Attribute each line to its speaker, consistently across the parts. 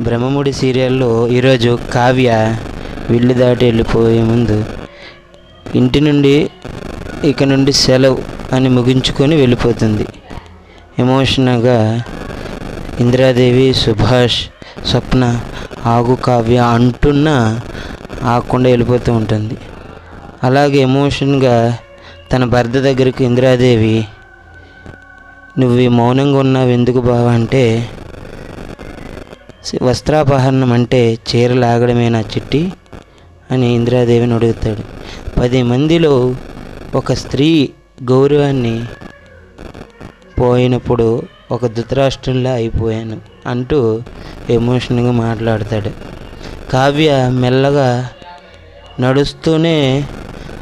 Speaker 1: బ్రహ్మముడి సీరియల్లో ఈరోజు కావ్య విల్లు దాటి వెళ్ళిపోయే ముందు ఇంటి నుండి ఇక నుండి సెలవు అని ముగించుకొని వెళ్ళిపోతుంది. ఎమోషనల్గా ఇందిరాదేవి సుభాష్ స్వప్న ఆగు కావ్య అంటున్నా ఆగకుండా వెళ్ళిపోతూ ఉంటుంది. అలాగే ఎమోషన్గా తన భర్త దగ్గరికి ఇందిరాదేవి నువ్వు ఈ మౌనంగా ఉన్నావు ఎందుకు బావ? అంటే వస్త్రాపహరణం అంటే చీర లాగడమేనా చిట్టి? అని ఇందిరాదేవిని అడుగుతాడు. పది మందిలో ఒక స్త్రీ గౌరవాన్ని పోయినప్పుడు ఒక ధృతరాష్ట్రంలా అయిపోయాను అంటూ ఎమోషన్గా మాట్లాడతాడు. కావ్య మెల్లగా నడుస్తూనే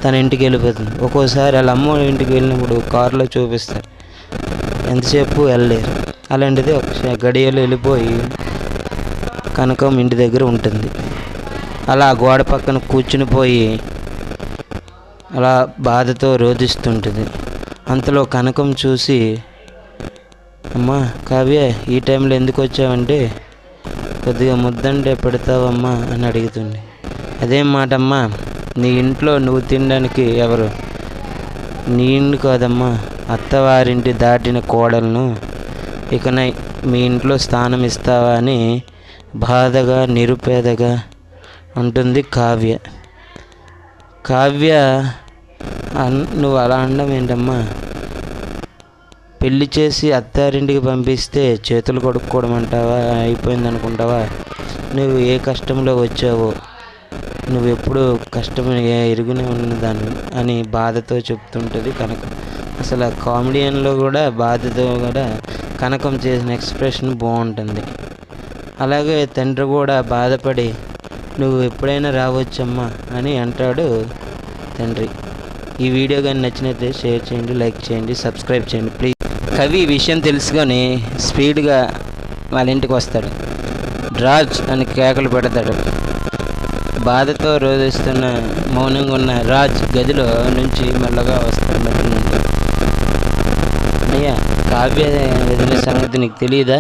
Speaker 1: తన ఇంటికి వెళ్ళిపోతుంది. ఒక్కోసారి వాళ్ళ అమ్మ ఇంటికి వెళ్ళినప్పుడు కారులో చూపిస్తారు. ఎంతసేపు వెళ్ళలేరు. అలాంటిది ఒక గడియలు వెళ్ళిపోయి కనకం ఇంటి దగ్గర ఉంటుంది. అలా గోడ పక్కన కూర్చుని పోయి అలా బాధతో రోధిస్తుంటుంది. అంతలో కనకం చూసి అమ్మా కావ్య ఈ టైంలో ఎందుకు వచ్చావంటే కొద్దిగా ముద్దంటే పెడతావమ్మా అని అడుగుతుంది. అదేం మాట అమ్మా నీ ఇంట్లో నువ్వు తినడానికి ఎవరు? నీ ఇంటి కాదమ్మా అత్తవారింటి దాటిన కోడలను. ఇక మీ ఇంట్లో స్థానం ఇస్తావా అని బాధగా నిరుపేదగా ఉంటుంది కావ్య. కావ్య అన్ నువ్వు అలా అనడం ఏంటమ్మా? పెళ్ళి చేసి అత్తారింటికి పంపిస్తే చేతులు కొడుక్కోవడం అంటావా? అయిపోయింది అనుకుంటావా నువ్వు ఏ కష్టంలో వచ్చావో? నువ్వు ఎప్పుడు కష్టం ఎరుగునే ఉన్నదాన్ని అని బాధతో చెప్తుంటుంది కనకం. అసలు ఆ కామెడియన్లో కూడా బాధతో కూడా కనకం చేసిన ఎక్స్ప్రెషన్ బాగుంటుంది. అలాగే తండ్రి కూడా బాధపడి నువ్వు ఎప్పుడైనా రావచ్చమ్మా అని అంటాడు తండ్రి. ఈ వీడియో కానీ నచ్చినట్లయితే షేర్ చేయండి లైక్ చేయండి సబ్స్క్రైబ్ చేయండి. ప్లీజ్. కవి ఈ విషయం తెలుసుకొని స్పీడ్గా వాళ్ళ ఇంటికి వస్తాడు. రాజ్ అని కేకలు పెడతాడు. బాధతో రోధిస్తున్న మౌనంగా ఉన్న రాజ్ గదిలో నుంచి మెల్లగా వస్తాడు. అయ్యా కావ్య సంగతి నీకు తెలియదా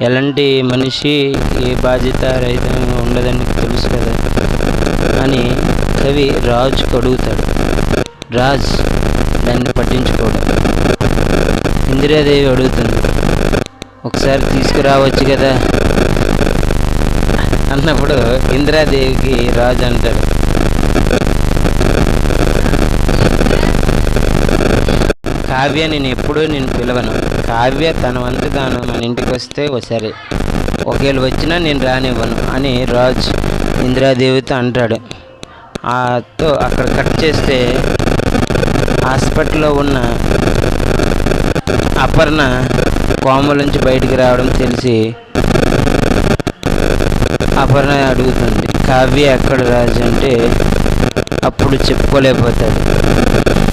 Speaker 1: ఎలాంటి మనిషి ఏ బాధ్యత రహితంగా ఉండదని తెలుసు కదా. అని కవి రాజుకు అడుగుతాడు రాజ్ దాన్ని పట్టించుకోడు. ఇందిరాదేవి అడుగుతుంది. ఒకసారి తీసుకురావచ్చు కదా. అన్నప్పుడు ఇందిరాదేవికి రాజు అంటాడు. కావ్య నేను ఎప్పుడూ నేను పిలవను. కావ్య తన వంతు తాను మన ఇంటికి వస్తే ఒకసారి ఒకవేళ వచ్చినా నేను రానివ్వను అని రాజ్ ఇందిరాదేవితో అంటాడు. తో అక్కడ కట్ చేస్తే హాస్పిటల్లో ఉన్న అపర్ణ కోమల నుంచి బయటికి రావడం తెలిసి అపర్ణ అడుగుతుంది కావ్య ఎక్కడ రాజు? అంటే అప్పుడు చెప్పుకోలేకపోతాడు.